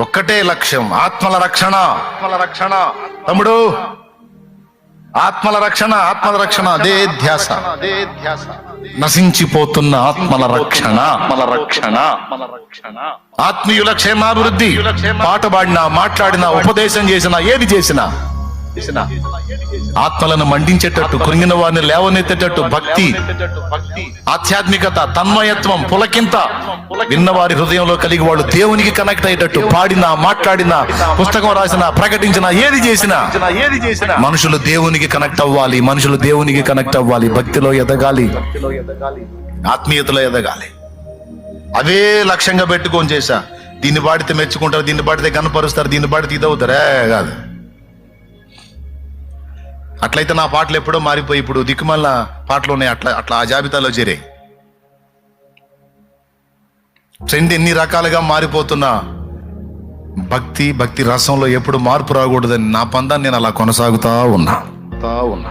ఒక్కటే లక్ష్యం ఆత్మల రక్షణ. ఆత్మల రక్షణ. తమ్ముడు ఆత్మల రక్షణ ఆత్మల రక్షణ అదే ధ్యాస. అదే ధ్యాస. నశించిపోతున్న ఆత్మల రక్షణ. ఆత్మల రక్షణ ఆత్మీయుల క్షేమాభివృద్ధి. పాట పాడినా మాట్లాడినా ఉపదేశం చేసినా ఏది చేసినా చేసినా. ఆత్మలను మండించేటట్టు కృంగిన వారిని లేవనెత్తేటట్టు భక్తి ఆధ్యాత్మికత తన్మయత్వం పులకింత విన్నవారి హృదయంలో కలిగి వాళ్ళు దేవునికి కనెక్ట్ అయ్యేటట్టు పాడినా మాట్లాడినా పుస్తకం రాసినా ప్రకటించినా ఏది చేసినా ఏది చేసినా మనుషులు దేవునికి కనెక్ట్ అవ్వాలి మనుషులు దేవునికి కనెక్ట్ అవ్వాలి భక్తిలో ఎదగాలి ఆత్మీయతలో ఎదగాలి. అవే లక్ష్యంగా పెట్టుకొని చేశా. దీన్ని పాడితే మెచ్చుకుంటారు దీన్ని పాడితే కనపరుస్తారు దీన్ని పాడితే ఇదవుతారే. కాదు. అట్లయితే నా పాటలు ఎప్పుడో మారిపోయి ఇప్పుడు దిక్కుమల్ల పాటలు ఉన్నాయి. అట్లా అట్లా ఆ జాబితాలో చేరాయి ట్రెండ్ ఎన్ని రకాలుగా మారిపోతున్నా భక్తి భక్తి రసంలో ఎప్పుడు మార్పు రాకూడదని నా పందాన్ని నేను అలా కొనసాగుతా ఉన్నా. ఉన్నా.